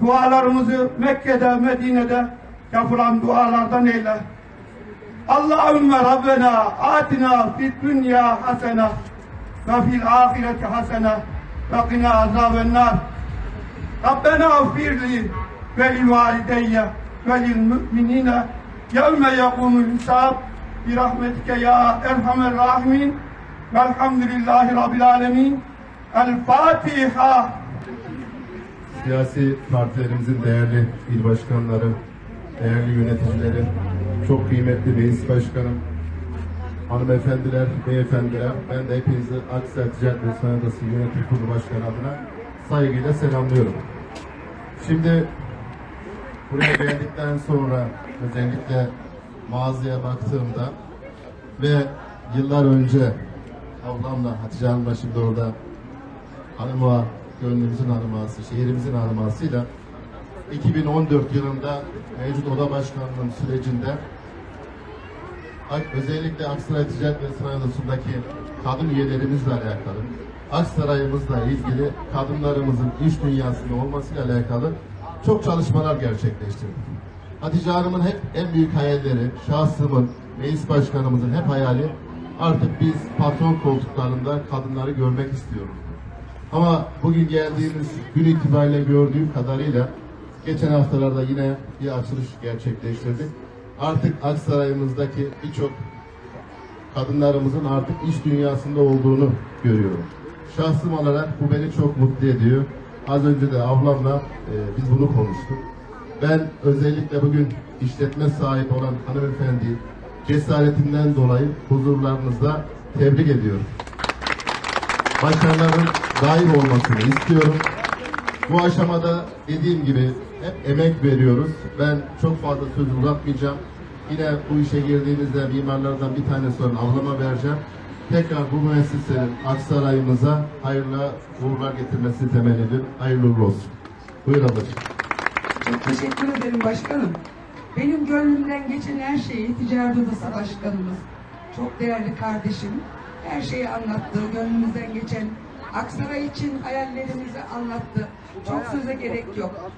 dualarımızı Mekke'de, Medine'de yapılan dualardan eyle. Allahümme Rabbena atina fid dünya hasene ve fil ahireti hasene ve qina azaben nar. Rabbena ufirli ve li valideyye ve lil müminine yevme yekumul hisab bi rahmetike ya erhamer rahimin velhamdülillahi rabbil alemin. El Fatiha. Siyasi partilerimizin değerli il başkanları, değerli yöneticileri, çok kıymetli meclis başkanım, hanımefendiler, beyefendiler, ben de hepinizi Aksaray Ticaret ve Sanayi Yönetim Kurulu Başkanı adına saygıyla selamlıyorum. Şimdi buraya geldikten sonra özellikle mağazaya baktığımda ve yıllar önce ablamla Hatice Hanım'la şimdi orada hanıma, gönlümüzün hanıması, şehrimizin hanımasıyla 2014 yılında mevcut oda başkanlığım sürecinde özellikle Aksaray Ticaret ve Sanayi Odası'ndaki kadın üyelerimizle alakalı, Aksaray'ımızla ilgili kadınlarımızın iş dünyasında olmasıyla alakalı çok çalışmalar gerçekleştirdik. Hatice Hanım'ın hep en büyük hayalleri, şahsımın, meclis başkanımızın hep hayali artık biz patron koltuklarında kadınları görmek istiyoruz. Ama bugün geldiğimiz gün itibariyle gördüğüm kadarıyla geçen haftalarda yine bir açılış gerçekleştirdik. Artık Aksaray'ımızdaki birçok kadınlarımızın artık iş dünyasında olduğunu görüyorum. Şahsım olarak bu beni çok mutlu ediyor. Az önce de ablamla e, biz bunu konuştuk. Ben özellikle bugün işletme sahibi olan hanımefendi cesaretinden dolayı huzurlarınızda tebrik ediyorum başarıların daim olmasını istiyorum. Bu aşamada dediğim gibi hep emek veriyoruz. Ben çok fazla söz uzatmayacağım. Yine bu işe girdiğimizde mimarlardan bir tane sonra ablama vereceğim. Tekrar bu müessesenin Aksaray'ımıza hayırlı uğurlar getirmesi temenni ediyorum. Hayırlı uğurlu olsun. Buyur ablacığım. Çok teşekkür ederim başkanım. Benim gönlümden geçen her şeyi Ticaret Odası Başkanımız, çok değerli kardeşim, her şeyi anlattı. Gönlümüzden geçen Aksaray için hayallerimizi anlattı. Çok söze gerek yok.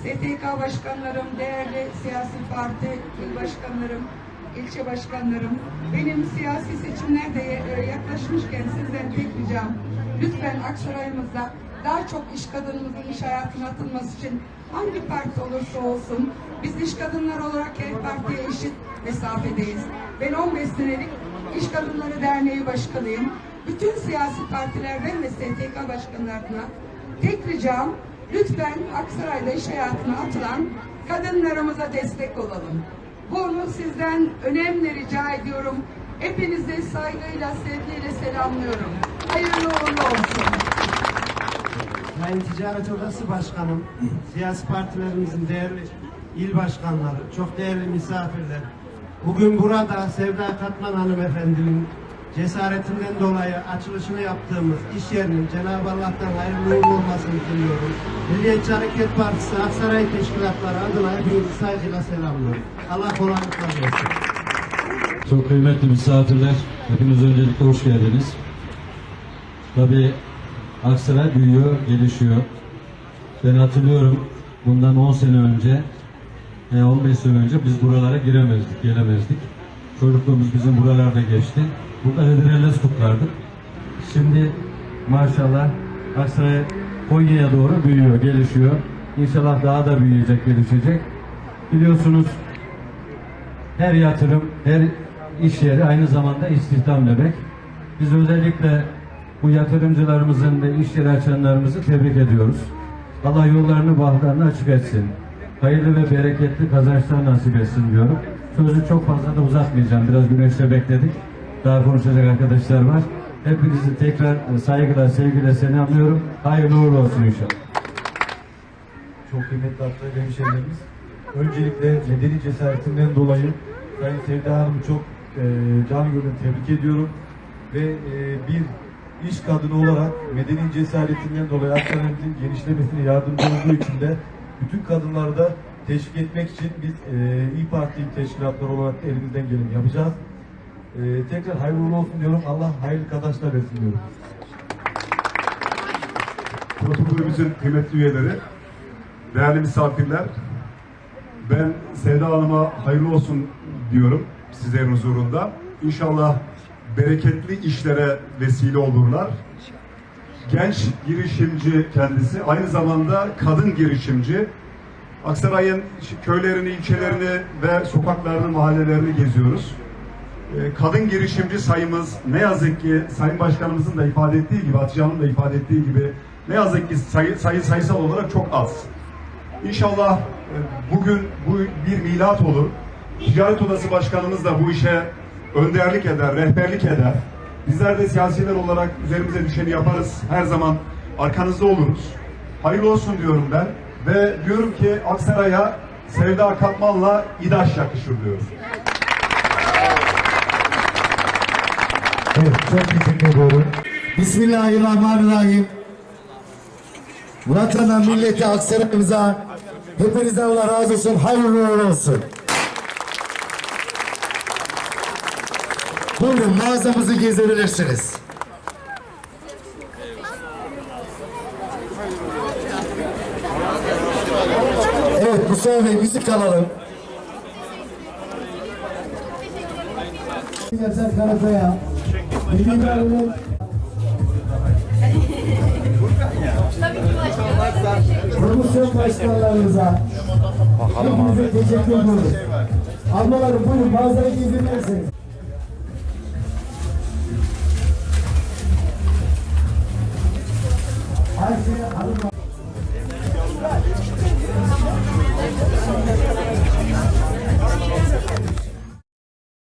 STK başkanlarım, değerli siyasi parti il başkanlarım, ilçe başkanlarım, benim siyasi seçimler de e, yaklaşmışken sizden tek ricam, lütfen Aksaray'ımızda daha çok iş kadınımızın iş hayatına atılması için hangi parti olursa olsun biz iş kadınları olarak her partiye eşit mesafedeyiz. Ben 15 senelik İş Kadınları Derneği Başkanıyım. Bütün siyasi partilerden ve STK başkanlarına tek ricam lütfen Aksaray'da iş hayatına atılan kadınlarımıza destek olalım. Bunu sizden önemli rica ediyorum. Hepinizi saygıyla, sevgiyle selamlıyorum. Hayırlı uğurlu olsun. Sayın Ticaret Odası Başkanım, siyasi partilerimizin değerli il başkanları, çok değerli misafirler. Bugün burada Sevda Katman hanımefendinin cesaretinden dolayı açılışını yaptığımız iş yerinin Cenab-ı Allah'tan hayırlı uğurlu olmasını diliyorum. Milliyetçi Hareket Partisi Aksaray Teşkilatları adına hepinizi saygıyla selamlıyorum. Allah kolaylıklar versin. Çok kıymetli misafirler, hepiniz öncelikle hoş geldiniz. Tabii Aksaray büyüyor, gelişiyor. Ben hatırlıyorum bundan 10 sene önce, 15 sene önce biz buralara giremezdik, gelemezdik. Çocukluğumuz bizim buralarda geçti. Burada hedireles kutlardık. Şimdi maşallah Aksaray Konya'ya doğru büyüyor, gelişiyor. İnşallah daha da büyüyecek, gelişecek. Biliyorsunuz her yatırım, her iş yeri aynı zamanda istihdam demek. Biz özellikle bu yatırımcılarımızın ve iş yeri açanlarımızı tebrik ediyoruz. Allah yollarını, bahtlarını açık etsin. Hayırlı ve bereketli kazançlar nasip etsin diyorum. Sözü çok fazla da uzatmayacağım. Biraz güneşte bekledik. Daha konuşacak arkadaşlar var. Hepinizi tekrar saygıyla, sevgiyle selamlıyorum. Hayırlı uğurlu olsun inşallah. çok kıymetli Aksaray hemşehrilerimiz. Öncelikle medeni cesaretinden dolayı Sayın Sevda Hanım'ı çok e, canı gönülden tebrik ediyorum. Ve e, bir iş kadını olarak medeni cesaretinden dolayı Aksaray'ımızın genişlemesine yardımcı olduğu için de bütün kadınları da teşvik etmek için biz e, İYİ Parti teşkilatları olarak da elimizden geleni yapacağız. E, tekrar hayırlı olsun diyorum. Allah hayırlı kazançlar versin diyorum. protokolümüzün kıymetli üyeleri, değerli misafirler, ben Sevda Hanım'a hayırlı olsun diyorum sizlerin huzurunda. İnşallah bereketli işlere vesile olurlar. Genç girişimci kendisi, aynı zamanda kadın girişimci. Aksaray'ın köylerini, ilçelerini ve sokaklarını, mahallelerini geziyoruz. Ee, Kadın girişimci sayımız ne yazık ki Sayın Başkanımızın da ifade ettiği gibi, Hatice da ifade ettiği gibi ne yazık ki sayı, sayı sayısal olarak çok az. İnşallah e, bugün bu bir milat olur. Ticaret Odası Başkanımız da bu işe önderlik eder, rehberlik eder. Bizler de siyasiler olarak üzerimize düşeni yaparız. Her zaman arkanızda oluruz. Hayırlı olsun diyorum ben. Ve diyorum ki Aksaray'a Sevda Katman'la İdaş yakışır diyorum. Evet, çok teşekkür ediyorum. Bismillahirrahmanirrahim. Vatana, milleti, Aksaray'ımıza hepinizden Allah razı olsun, hayırlı olsun. Buyurun mağazamızı gezebilirsiniz. Evet Mustafa Bey müzik alalım. Yaşar Karakaya. Milli Galibiyet promosyon başkanlarımıza hepinize teşekkür ediyoruz. Ablalarım buyurun bazıları gezebilirsiniz.